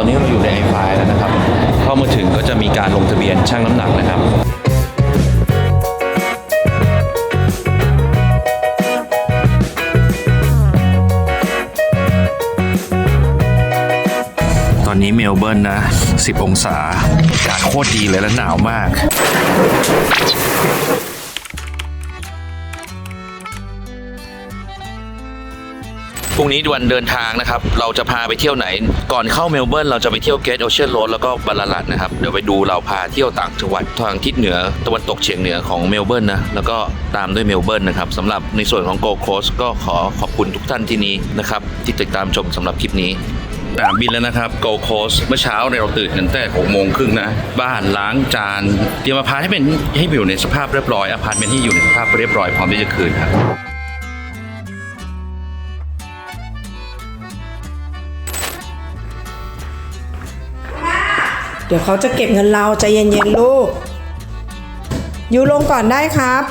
ตอนนี้เราอยู่ในไอไฟแล้วนะครับ เข้ามาถึงก็จะมีการลงทะเบียนชั่งน้ำหนักนะครับตอนนี้เมลเบิร์นนะ 10 องศา อากาศโคตรดีเลยและหนาวมาก พรุ่งนี้วันเดินทางนะครับ เราจะพาไปเที่ยวไหน ก่อนเข้าเมลเบิร์นเราจะไปเที่ยวเกรทโอเชียนโรดแล้วก็บาลาลัดนะครับ เดี๋ยวไปดูเราพาเที่ยวต่างจังหวัดทางทิศเหนือตะวันตกเฉียงเหนือของเมลเบิร์นนะ แล้วก็ตามด้วยเมลเบิร์นนะครับสำหรับในส่วนของโกโคสก็ขอขอบคุณทุกท่านที่นี้นะครับที่ติดตามชมสำหรับคลิปนี้สนามบินแล้วนะครับโกโคสเมื่อเช้าเราตื่นกันแต่หกโมงครึ่งนะ บ้านล้างจานเตรียมอพาร์ตให้เป็นให้อยู่ในสภาพเรียบร้อยอพาร์ตเมนต์ที่อยู่ในสภาพเรียบร้อยพร้อมที่จะคืนครับ เดี๋ยวเขาจะเก็บเงินเราใจเย็นๆลูก อยู่ลงก่อนได้ครับ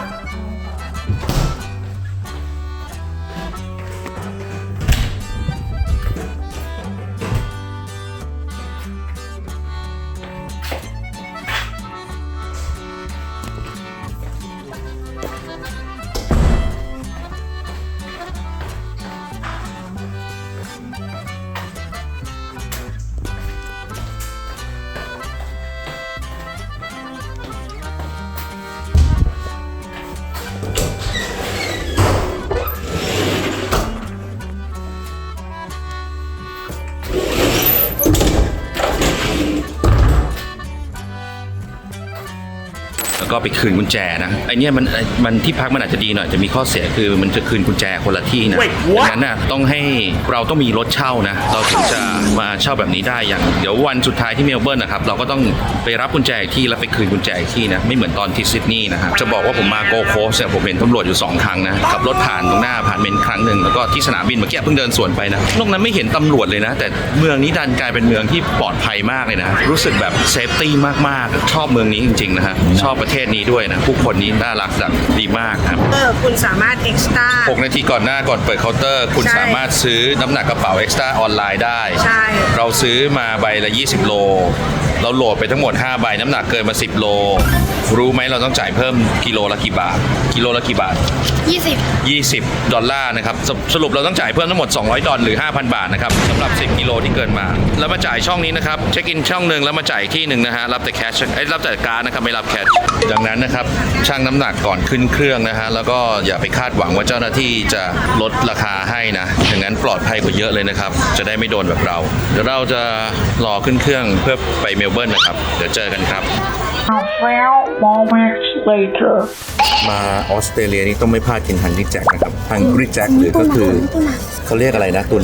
ก็ไปคืนกุญแจนะไอเนี้ยมันมันที่พักมันอาจจะดีหน่อยจะมีข้อเสียคือมันจะคืนกุญแจคนละที่นะดังนั้นน่ะต้องให้เราต้องมีรถเช่านะ เราถึงจะมาเช่าแบบนี้ได้อย่าง เดี๋ยววันสุดท้ายที่เมลเบิร์นนะครับเราก็ต้องไปรับกุญแจอีกที่แล้วไปคืนกุญแจอีกที่นะไม่เหมือนตอนที่ซิดนีย์นะครับจะบอกว่าผมมาโกโคสเนี่ยผมเห็นตำรวจอยู่สองครั้งนะขับรถผ่านตรงหน้าผ่านเมนครั้งหนึ่งแล้วก็ที่สนามบินเมื่อกี้เพิ่งเดินสวนไปนะนอกนั้นไม่เห็นตำรวจเลยนะ แต่เมืองนี้ดันกลายเป็นเมืองที่ปลอดภัยมากเลยนะ รู้สึกแบบเซฟตี้มากๆชอบเมืองนี้จริงๆนะฮะชอบประเทศนี้ด้วยนะ ผู้คนนี้น่ารักแบบดีมากครับเออคุณสามารถเอ็กซ์ตร้า 6 นาทีก่อนหน้าก่อนเปิดเคาน์เตอร์ คุณใช่สามารถซื้อน้ำหนักกระเป๋าเอ็กซ์ตร้าออนไลน์ได้ ใช่ เราซื้อมาใบละ 20 โลเราโหลดไปทั้งหมด 5 ใบน้ำหนักเกินมา 10 โล รู้ไหมเราต้องจ่ายเพิ่มกิโลละกี่บาท กิโลละกี่บาท 20 20 ดอลลาร์นะครับสสรุปเราต้องจ่ายเพิ่มทั้งหมด 200 ดอลหรือ 5,000 บาทนะครับสำหรับ 10 กิโลที่เกินมา แล้วมาจ่ายช่องนี้นะครับเช็คอินช่องหนึ่งแล้วมาจ่ายอีกที่หนึ่งนะฮะรับแต่แคชไอ้ยรับแต่การดนะครับไม่รับแคชดังนั้นนะครับชั่งน้ำหนักก่อนขึ้นเครื่องนะฮะแล้วก็อย่าไปคาดหวังว่าเจ้าหน้าที่จะลดราคาให้นะอย่างนั้นปลอดภัยกว่าเยอะเลยนะครับจะได้ไม่โดนแบบเราเดี๋ยวเราจะรอขึ้นเครื่องเพื่อไปเมลเบิร์นนะครับ เดี๋ยวเจอกันครับ A few moments later มาออสเตรเลียนี่ต้องไม่พลาดกินฮังกี้แจ็คนะครับฮังกี้แจ็คหรือก็คือเขาเรียกอะไรนะตุน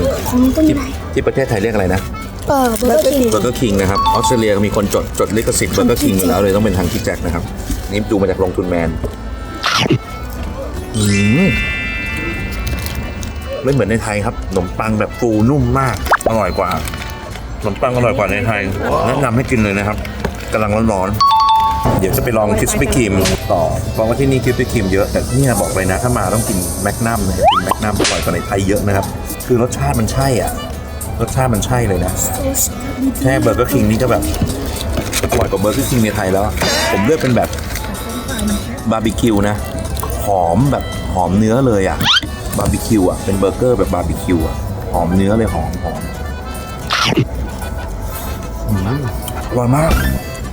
ที่ที่ประเทศไทยเรียกอะไรนะเออเบอร์เกอร์คิงเบอร์เกอร์คิงนะครับออสเตรเลียมีคนจดจดลิขสิทธิ์เบอร์เกอร์คิงอยู่แล้วเลยต้องเป็นฮังกี้แจ็คนะครับนี่ดูมาจากลงทุนแมนอืมไม่เหมือนในไทยครับขนมปังแบบฟูนุ่มมากอร่อยกว่า ขนมปังอร่อยกว่าในไทยแนะนำให้กินเลยนะครับกำลังร้อนๆเดี๋ยวจะไปลองคิสปี้ครีมต่อเพราะว่าที่นี่คิสปี้ครีมเยอะแต่เนี่ยบอกเลยนะ ถ้ามาต้องกินแมกนัมนะครับกินแมกนัมอร่อยกว่าในไทยเยอะนะครับ คือรสชาติมันใช่อะ รสชาติมันใช่เลยนะแค่เบอร์เกอร์คิงนี่ก็แบบอร่อยกว่าเบอร์เกอร์คิงในไทยแล้วอะผมเลือกเป็นแบบบาร์บีคิวนะหอมแบบหอมเนื้อเลยอะบาร์บีคิวอะเป็นเบอร์เกอร์แบบบาร์บีคิวอะหอมเนื้อเลยหอมหอม ร่อยมาก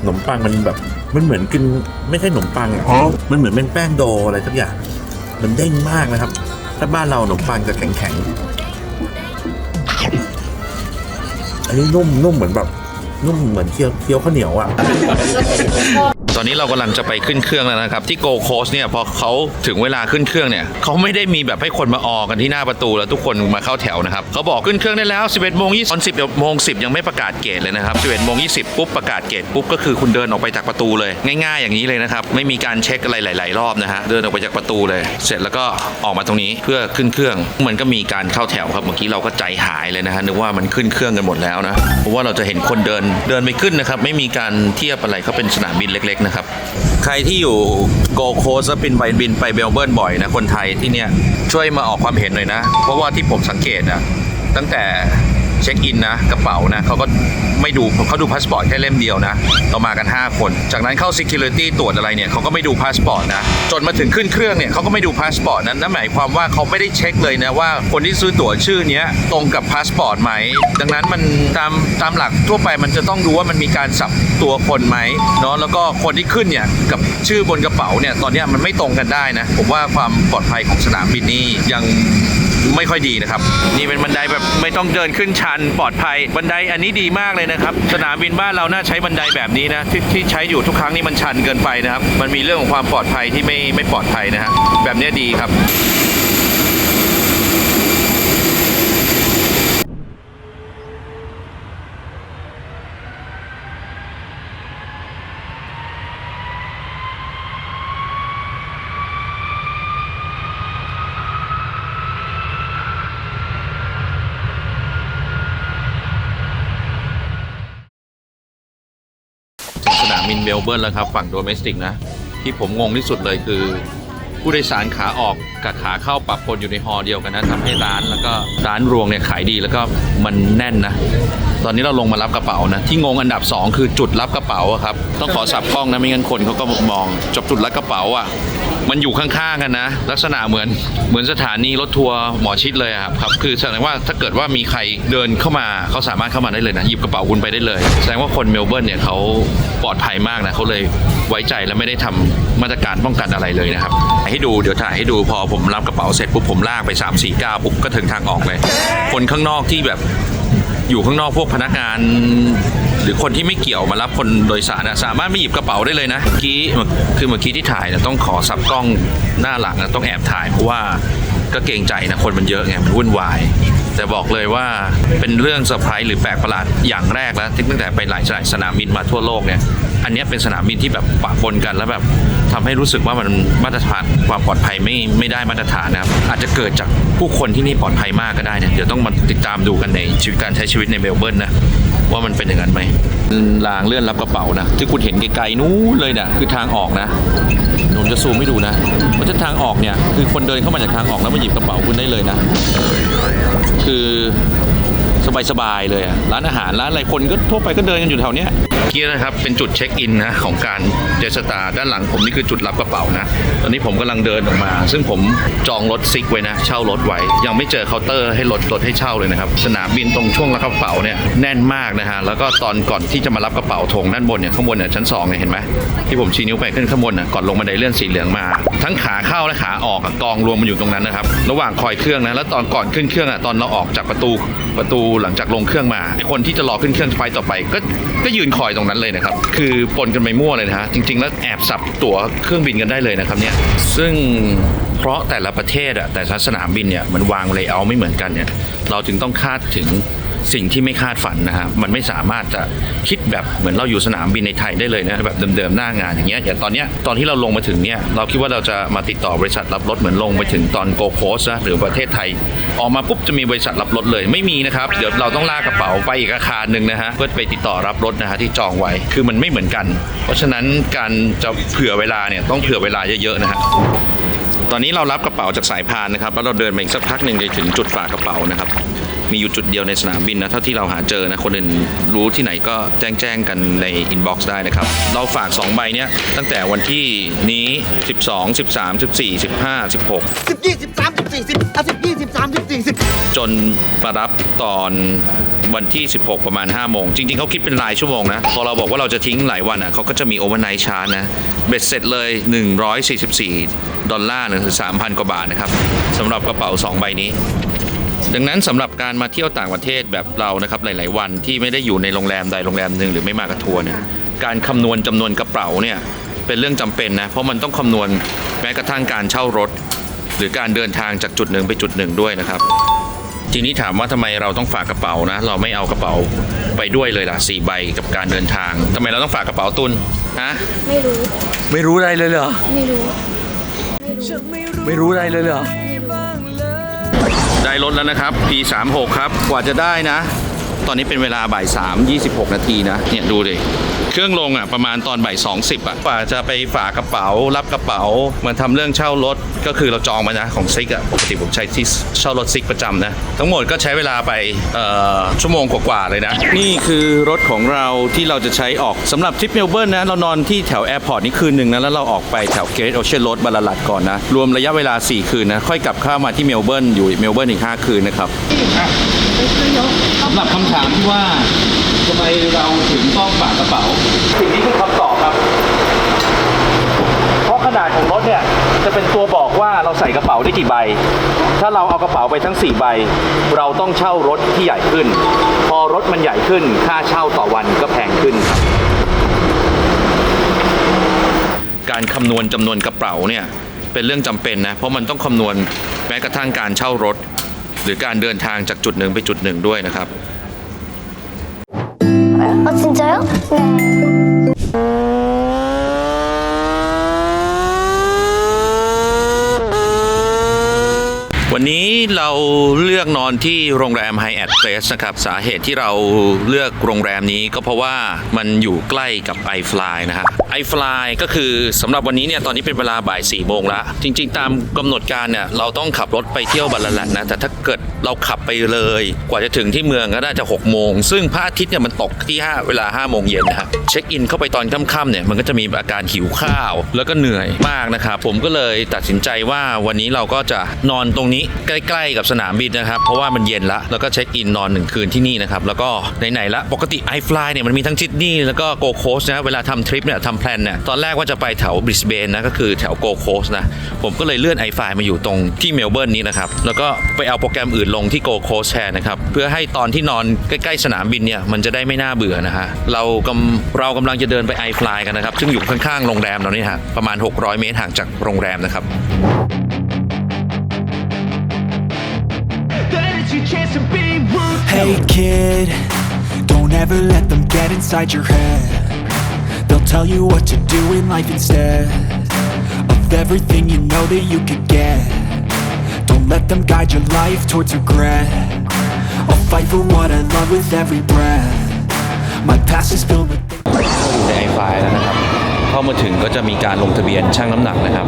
ขนมปังมันแบบมันเหมือนกินไม่ใช่ขนมปังอะมันเหมือนเป็นแป้งโดอะไรสักอย่างมันเด้งมากนะครับ ถ้าบ้านเราขนมปังจะแข็งแข็งๆอันนี้นุ่มนุ่มเหมือนแบบ นุ่มเหมือนเคี้ยวเคี้ยวข้าวเหนียวอะต อนนี้เรากำลังจะไปขึ้นเครื่องแล้วนะครับ ที่โกโคสเนี่ยพอเขาถึงเวลาขึ้นเครื่องเนี่ยเขาไม่ได้มีแบบให้คนมาออกันที่หน้าประตูแล้วทุกคนมาเข้าแถวนะครับเขาบอกขึ้นเครื่องได้แล้ว 11โมง20ตอน10โมง10 ยังไม่ประกาศเกตเลยนะครับ11โมง20 ปุ๊บประกาศเกตปุ๊บก็คือคุณเดินออกไปจากประตูเลย ง่ายๆอย่างนี้เลยนะครับไม่มีการเช็คอะไรหลาย ๆ รอบนะฮะเดินออกไปจากประตูเลย เสร็จแล้วก็ออกมาตรงนี้เพื่อขึ้นเครื่องมันก็มีการเข้าแถวครับเมื่อกี้เราก็ใจหายเลยนะฮะนึกว่ามันขึ้นเครื่องกันหมดแล้วนะเพราะว่าเราจะเห็นคนเดินเดินไปขึ้นนะครับไม่มีการเทียบอะไรเขาเป็นสนามบินเล็กๆนะครับ ใครที่อยู่โกโคสแล้วบินไปบินไปเบลเบิร์นบ่อยนะคนไทยที่เนี่ยช่วยมาออกความเห็นหน่อยนะ เพราะว่าที่ผมสังเกตนะตั้งแต่เช็คอินนะกระเป๋านะเขาก็ ไม่ดูเขาดูพาสปอร์ตแค่เล่มเดียวนะเรามากัน 5 คน จากนั้นเข้า Security ตรวจอะไรเนี่ยเขาก็ไม่ดูพาสปอร์ตนะจนมาถึงขึ้นเครื่องเนี่ยเขาก็ไม่ดูพาสปอร์ตนั้นนั่นหมายความว่าเขาไม่ได้เช็คเลยนะว่าคนที่ซื้อตั๋วชื่อเนี้ยตรงกับพาสปอร์ตไหมดังนั้นมันตามตามหลักทั่วไปมันจะต้องดูว่ามันมีการสับตัวคนไหมเนาะแล้วก็คนที่ขึ้นเนี่ยกับชื่อบนกระเป๋าเนี่ยตอนนี้มันไม่ตรงกันได้นะผมว่าความปลอดภัยของสนามบินนี่ยัง ไม่ค่อยดีนะครับ นี่เป็นบันไดแบบไม่ต้องเดินขึ้นชันปลอดภัย บันไดอันนี้ดีมากเลยนะครับ สนามบินบ้านเราน่าใช้บันไดแบบนี้นะที่ที่ใช้อยู่ทุกครั้งนี่มันชันเกินไปนะครับ มันมีเรื่องของความปลอดภัยที่ไม่ไม่ปลอดภัยนะฮะแบบนี้ดีครับ มินเบลเบิร์นแล้วครับ ฝั่งโดเมสติกนะ ที่ผมงงที่สุดเลยคือ ผู้โดยสารขาออกกับขาเข้าปรับปนอยู่ในฮอเดียวกันนะทำให้ร้านแล้วก็ร้านรวงเนี่ยขายดีแล้วก็มันแน่นนะ ตอนนี้เราลงมารับกระเป๋านะ ที่งงอันดับ 2 คือจุดรับกระเป๋าอะครับต้องขอสับกล้องนะไม่งั้นคนเขาก็มองจบจุดรับกระเป๋าอะ มันอยู่ข้างๆกันนะ ลักษณะเหมือนเหมือนสถานีรถทัวร์หมอชิดเลยครับครับคือแสดงว่าถ้าเกิดว่ามีใครเดินเข้ามาเขาสามารถเข้ามาได้เลยนะหยิบกระเป๋าคุณไปได้เลย แสดงว่าคนเมลเบิร์นเนี่ยเขาปลอดภัยมากนะเขาเลยไว้ใจและไม่ได้ทำมาตรการป้องกันอะไรเลยนะครับให้ดูเดี๋ยวถ่ายให้ดูพอผมรับกระเป๋าเสร็จปุ๊บผมลากไป3 4 9ปุ๊บก็ถึงทางออกเลย คนข้างนอกที่แบบ อยู่ข้างนอกพวกพนักงาน หรือคนที่ไม่เกี่ยวมารับคนโดยสารนะสามารถไม่หยิบกระเป๋าได้เลยนะเมื่อกี้คือเมื่อกี้ที่ถ่ายนะต้องขอสับกล้องหน้าหลังนะต้องแอบถ่ายเพราะว่าก็เกรงใจนะคนมันเยอะไงมันวุ่นวายแต่บอกเลยว่าเป็นเรื่องเซอร์ไพรส์หรือแปลกประหลาดอย่างแรกแล้วตั้งแต่ไปหลายสนามบินมาทั่วโลกเนี่ยอันนี้เป็นสนามบินที่แบบปะปนกันแล้วแบบ ทำให้รู้สึกว่ามันมาตรฐานความปลอดภัยไม่ไม่ได้มาตรฐานนะครับอาจจะเกิดจากผู้คนที่นี่ปลอดภัยมากก็ได้เนี่ยเดี๋ยวต้องมาติดตามดูกันในชีวิตการใช้ชีวิตในเมลเบิร์นนะว่ามันเป็นอย่างนั้นไหมรางเลื่อนรับกระเป๋านะที่คุณเห็นไกลๆนู้นเลยนะคือทางออกนะผมจะซูมให้ดูนะว่าถ้าทางออกเนี่ยคือคนเดินเข้ามาจากทางออกแล้วมาหยิบกระเป๋าคุณได้เลยนะ คือ สบายๆเลยอะร้านอาหารร้านอะไรคนก็ทั่วไปก็เดินกันอยู่แถวเนี้ยเกียนะครับเป็นจุดเช็คอินนะของการเจสตาด้านหลังผมนี่คือจุดรับกระเป๋านะ ตอนนี้ผมกำลังเดินออกมา ซึ่งผมจองรถซิกไว้นะ เช่ารถไว้ ยังไม่เจอเคาน์เตอร์ให้รถรถให้เช่าเลยนะครับ สนามบินตรงช่วงรับกระเป๋าเนี่ยแน่นมากนะฮะ แล้วก็ตอนก่อนที่จะมารับกระเป๋าถงด้านบนเนี่ยข้างบนเนี่ยชั้นสองเนี่ยเห็นไหมที่ผมชี้นิ้วไปขึ้นข้างบนน่ะก่อนลงบันไดเลื่อนสีเหลืองมา ทั้งขาเข้าและขาออกอะกองรวมมันอยู่ตรงนั้นนะครับ ระหว่างคอยเครื่องนะ แล้วตอนก่อนขึ้นเครื่องอะตอนเราออกจากประตูประตูหลังจากลงเครื่องมาคนที่จะรอขึ้นเครื่องไฟต่อไป ก็ก็ยืนคอยตรงนั้นเลยนะครับ คือปนกันไปมั่วเลยนะฮะจริง ๆ แล้วแอบสับตั๋วเครื่องบินกันได้เลยนะครับเนี่ยซึ่งเพราะแต่ละประเทศอะแต่ละสนามบินเนี่ยมันวางเลเยอร์ไม่เหมือนกันเนี่ยเราจึงต้องคาดถึง สิ่งที่ไม่คาดฝันนะฮะมันไม่สามารถจะคิดแบบเหมือนเราอยู่สนามบินในไทยได้เลยนะแบบเดิมๆหน้างานอย่างเงี้ยอย่างตอนเนี้ยตอนที่เราลงมาถึงเนี่ยเราคิดว่าเราจะมาติดต่อบริษัทรับรถเหมือนลงไปถึงตอนโกโคสนะหรือประเทศไทย ออกมาปุ๊บจะมีบริษัทรับรถเลยไม่มีนะครับเดี๋ยวเราต้องลากกระเป๋าไปอีกอาคารหนึ่งนะฮะเพื่อไปติดต่อรับรถนะฮะที่จองไว้คือมันไม่เหมือนกัน เพราะฉะนั้นการจะเผื่อเวลาเนี่ยต้องเผื่อเวลาเยอะๆนะฮะตอนนี้เรารับกระเป๋าจากสายพานนะครับแล้วเราเดินมาอีกสักพักหนึ่งจะถึงจุดฝากกระเป๋านะครับ มีอยู่จุดเดียวในสนามบินนะเท่าที่เราหาเจอนะคนอื่นรู้ที่ไหนก็แจ้งแจ้งกันในอินบ็อกซ์ได้นะครับ เราฝาก 2 ใบเนี้ยตั้งแต่วันที่นี้ 12 13 14 15 16 สิบยี่สิบสามสิบสี่สิบอะสิบยี่สิบสามสิบสี่สิบจนมารับตอนวันที่ 16 ประมาณ 5 โมง จริง ๆ เขาคิดเป็นรายชั่วโมงนะ พอเราบอกว่าเราจะทิ้งหลายวันอะเขาก็จะมีโอเวอร์ไนท์ชาร์จนะ เบ็ดเสร็จเลย 144 ดอลลาร์หรือ3,000 กว่าบาทนะครับสำหรับกระเป๋า 2 ใบนี้ ดังนั้นสำหรับการมาเที่ยวต่างประเทศแบบเรานะครับหลาย ๆ วันที่ไม่ได้อยู่ในโรงแรมใดโรงแรมหนึ่งหรือไม่มากับทัวร์เนี่ยการคำนวณจำนวนกระเป๋าเนี่ยเป็นเรื่องจำเป็นนะเพราะมันต้องคำนวณแม้กระทั่งการเช่ารถ หรือการเดินทางจากจุดหนึ่งไปจุดหนึ่งด้วยนะครับ ทีนี้ถามว่าทำไมเราต้องฝากกระเป๋านะ เราไม่เอากระเป๋าไปด้วยเลยล่ะสี่ใบกับการเดินทางทำไมเราต้องฝากกระเป๋าตุนฮะไม่รู้ ไม่รู้อะไรเลยเหรอไม่รู้ ไม่รู้อะไรเลยเหรอ ได้รถแล้วนะครับ P36 ครับ กว่าจะได้นะ ตอนนี้เป็นเวลาบ่าย3 26 นาทีนะ เนี่ยดูเลยเครื่องลงอะประมาณตอนบ่ายสองสิบอะกว่าจะไปฝากระเป๋า รับกระเป๋ามาทำเรื่องเช่ารถก็คือเราจองมานะของซิกอะปกติผมใช้ที่เช่ารถซิกประจำนะทั้งหมดก็ใช้เวลาไปชั่วโมงกว่าๆเลยนะ นี่คือรถของเราที่เราจะใช้ออกสำหรับทริปเมลเบิร์นนะเรานอนที่แถวแอร์พอร์ตนี่คืนหนึ่งนะแล้วเราออกไปแถวเกรทโอเชียนโรดบาลาลัดก่อนนะ รวมระยะเวลา 4 คืนนะค่อยกลับเข้ามาที่เมลเบิร์นอยู่เมลเบิร์นอีก 5 คืนนะครับสำหรับคำถามที่ว่า ทำไมเราถึงต้องฝากกระเป๋า สิ่งนี้คือคำตอบครับ เพราะขนาดของรถเนี่ยจะเป็นตัวบอกว่าเราใส่กระเป๋าได้กี่ใบ ถ้าเราเอากระเป๋าไปทั้ง 4 ใบ เราต้องเช่ารถที่ใหญ่ขึ้น พอรถมันใหญ่ขึ้น ค่าเช่าต่อวันก็แพงขึ้นครับ การคำนวณจำนวนกระเป๋าเนี่ยเป็นเรื่องจำเป็นนะ เพราะมันต้องคำนวณแม้กระทั่งการเช่ารถ หรือการเดินทางจากจุดหนึ่งไปจุดหนึ่งด้วยนะครับ 아 진짜요? 네. วันนี้เราเลือกนอนที่โรงแรม Hyatt Place นะครับ สาเหตุที่เราเลือกโรงแรมนี้ก็เพราะว่ามันอยู่ใกล้กับ iFly นะฮะ iFly ก็คือสำหรับวันนี้เนี่ยตอนนี้เป็นเวลาบ่าย4ี่โมงละจริง ๆ ตามกำหนดการเนี่ยเราต้องขับรถไปเที่ยวบัลลัดนะ แต่ถ้าเกิดเราขับไปเลย กว่าจะถึงที่เมืองก็น่าจะ6โมง ซึ่งพระอาทิตย์เนี่ยมันตกที่ 5 เวลา5โมงเย็นนะฮะเช็คอินเข้าไปตอนค่ำๆเนี่ยมันก็จะมีอาการหิวข้าว แล้วก็เหนื่อยมากนะครับผมก็เลยตัดสินใจว่าวันนี้เราก็จะนอนตรงนี้ใกล้ๆกับสนามบินนะครับเพราะว่ามันเย็นละแล้วก็เช็คอินนอนหนึ่งคืนที่นี่นะครับแล้วก็ไหนๆละปกติ i f l y เนี่ยมันมีทั้งซิดนีย์แล้วก็โกโคสนะเวลาทำทริปเนี่ยทำแพลนเนี่ยตอนแรกว่าจะไปแถวบริสเบนนะก็คือแถวโกโคสนะผมก็เลยเลื่อน i f l y มาอยู่ตรงที่เมลเบิร์นนี้นะครับแล้วก็ไปเอาโปรแกรมอื่นลงที่โกโคสแทนนะครับเพื่อให้ตอนที่นอนใกล้ๆสนามบินเนี่ยมันจะได้ไม่น่าเบื่อนะฮะเรากำเรากำลังจะเดินไป i f l y กันนะครับซึ่งอยู่ข้างๆโรงแรมเรานี่ฮะประมาณ 600 เมตรห่างจากโรงแรมนะครับ Hey kid, don't ever let them get inside your head. They'll tell you what to do in life instead of everything you know that you could get. Don't let them guide your life towards regret. I'll fight for what I love with every breath. My past is filled with. อยู่ในไอไฟแล้วนะครับ เข้ามาถึงก็จะมีการลงทะเบียนชั่งน้ำหนักนะครับ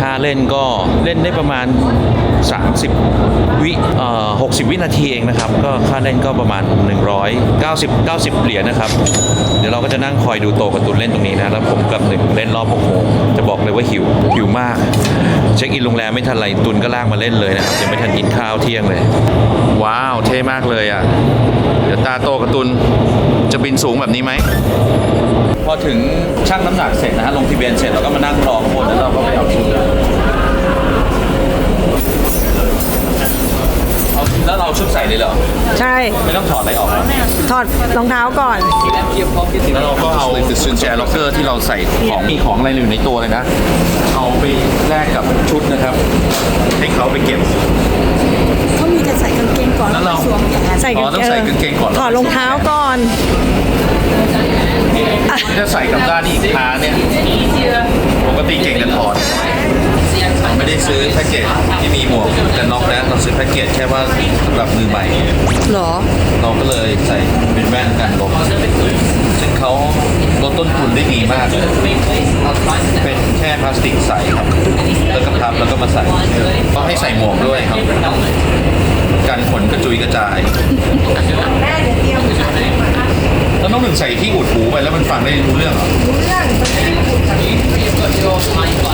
ค่าเล่นก็เล่นได้ประมาณ 30 วิเอ่อ60 วินาทีเองนะครับ ก็ค่าเล่นก็ประมาณ 190 90 เหรียญนะครับ เดี๋ยวเราก็จะนั่งคอยดูโตกับตุนเล่นตรงนี้นะ แล้วผมกับหนึ่งเล่นรอบ6โมงจะบอกเลยว่าหิว หิวมาก เช็คอินโรงแรมไม่ทันไรตุนก็ลากมาเล่นเลยนะครับยังไม่ทันกินข้าวเที่ยงเลย ว้าว เท่มากเลยอะ เดี๋ยวตาโตกับตุนจะบินสูงแบบนี้ไหม พอถึงช่างน้ำหนักเสร็จนะฮะลงทะเบียนเสร็จเราก็มานั่งรอข้างบนแล้วเราก็ไปเอาชุดเอาแล้วเราเอาชุดใส่เลยเหรอใช่ ไม่ต้องถอดอะไรออกเหรอถอดรองเท้าก่อน แล้วเราก็เอาแชร์ล็อกเกอร์ที่เราใส่ของมีของอะไรอยู่ในตัวเลยนะเอาไปแลกกับชุดนะครับ ให้เขาไปเก็บเขามีแต่ใส่กางเกงก่อนแล้วเรา สวมอย่างนั้นใส่อ๋อต้องใส่กางเกงก่อน ถอดรองเท้าก่อน จะใส่กับด้านอีกขาเนี่ยปกติเก่งกันถอดไม่ได้ซื้อแพ็กเกจที่มีหมวกกันน็อกนะเราซื้อแพ็กเกจแค่ว่าสำหรับมือใหม่เหรอเราก็เลยใส่เป็นแว่นกันลมซึ่งเขาลดต้นทุนได้ดีมากเลยเป็นแค่พลาสติกใสครับแล้วก็พับแล้วก็มาใส่ก็ให้ใส่หมวกด้วยครับ กันขนกระจุยกระจายแล้วน้องหนึ่งใส่ที่อุดหูไปแล้วมันฟังได้รู้เรื่องเหรอ You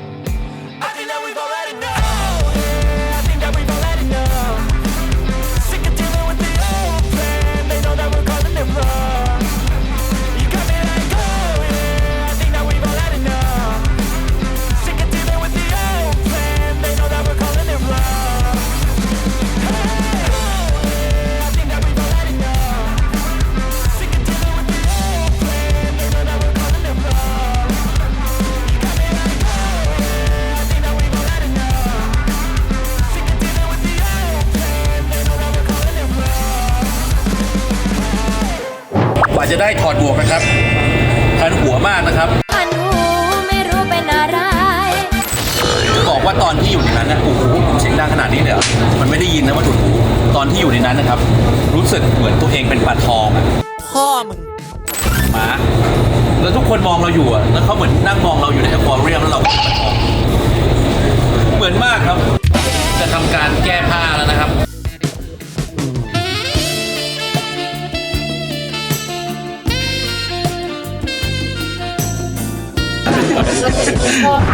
ดังขนาดนี้เลยเหรอมันไม่ได้ยินนะว่าถูกหูตอนที่อยู่ในนั้นนะครับ รู้สึกเหมือนตัวเองเป็นปลาทองอะพ่อมึงหมาแล้วทุกคนมองเราอยู่อะแล้วเขาเหมือนนั่งมองเราอยู่ในอควาเรียมแล้วเราเป็นปลาทองเหมือนมากครับ จะทำการแก้ผ้าแล้วนะครับ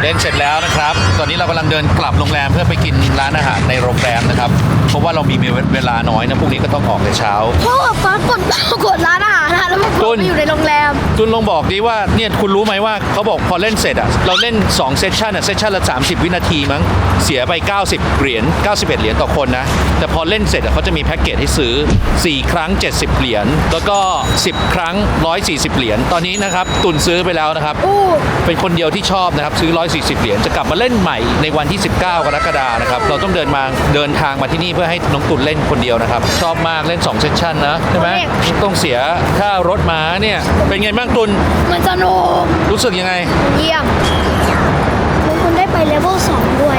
เล่นเสร็จแล้วนะครับ ตอนนี้เรากำลังเดินกลับโรงแรมเพื่อไปกินร้านอาหารในโรงแรมนะครับ เพราะว่าเรามีเวลาน้อยนะพรุ่งนี้ก็ต้องออกแต่เช้า พ่อฟ้ากดกดร้านอาหารนะแล้วมันกตุ้ดนไปอยู่ในโรงแรม จุนลองบอกดีว่าเนี่ยคุณรู้ไหมว่าเขาบอกพอเล่นเสร็จอะเราเล่น2เซสชันอะเซสชันละ 30 วินาทีมั้งเสียไป 90 เหรียญ91 เหรียญต่อคนนะ แต่พอเล่นเสร็จอะเขาจะมีแพ็กเกจให้ซื้อ 4 ครั้ง 70 เหรียญแล้วก็ 10 ครั้ง 140 เหรียญตอนนี้นะครับตุนซื้อไปแล้วนะครับอู้เป็นคนเดียวที่ชอบนะครับซื้อ 140 เหรียญจะกลับมาเล่นใหม่ในวันที่ 19 กรกฎานะครับเราต้องเดินมาเดินทางมาที่นี่เพื่อให้น้องตุนเล่นคนเดียวนะครับ ชอบมากเล่น2เซสชันนะใช่ไหมต้องเสียค่ารถม้าเนี่ยเป็นไงบ้างตุนมันสนุกรู้สึกยังไง เยี่ยมบางคนได้ไปเลเวล2ด้วย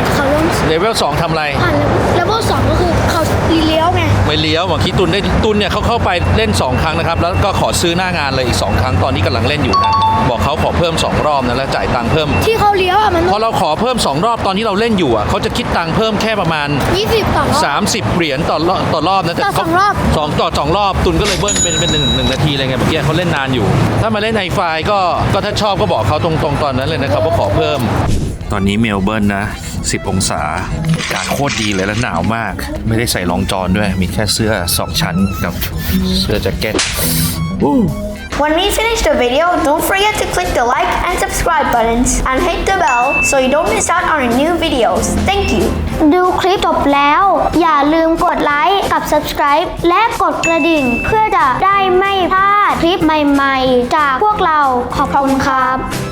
เขาเริ่มเลเวล2ทำอะไร ผ่านเลเวล2ก็คือเขารีเลี้ยวไงไม่เลี้ยวหวังคิดตุนได้ตุนเนี่ยเขาเข้าไปเล่น 2 ครั้งนะครับ แล้วก็ขอซื้อหน้างานเลยอีก 2 ครั้งตอนนี้กำลังเล่นอยู่นะบอกเขาขอเพิ่ม 2 รอบนะแล้วจ่ายตังค์เพิ่ม ที่เขาเลี้ยวอะมันพอเราขอเพิ่ม 2 รอบตอนที่เราเล่นอยู่อะเขาจะคิดตังค์เพิ่มแค่ประมาณ20ต่อรอบ 30 เหรียญต่อรอบต่อรอบนะแต่ต่อเขาสองรอบ สองต่อสองรอบตุนก็เลยเบิ้ลเป็นเป็นหนึ่งหนึ่งนาทีอะไรเงี้ยเมื่อกี้เขาเล่นนานอยู่ ถ้ามาเล่นไฮไฟก็ก็ถ้าชอบก็บอกเขาตรงๆตอนนั้นเลยนะครับว่าขอเพิ่ม ตอนนี้เมลเบิร์นนะ 10 องศาอากาศโคตรดีเลยและหนาวมาก ไม่ได้ใส่รองจอนด้วย มีแค่เสื้อ 2 ชั้นกับเสื้อแจ็คเก็ต When we finish the video, don't forget to click the like and subscribe buttons and hit the bell so you don't miss out on our new videos. Thank you. ดูคลิปจบแล้ว อย่าลืมกดไลค์กับ subscribe และกดกระดิ่ง เพื่อจะได้ไม่พลาดคลิปใหม่ๆ จากพวกเราขอบคุณครับ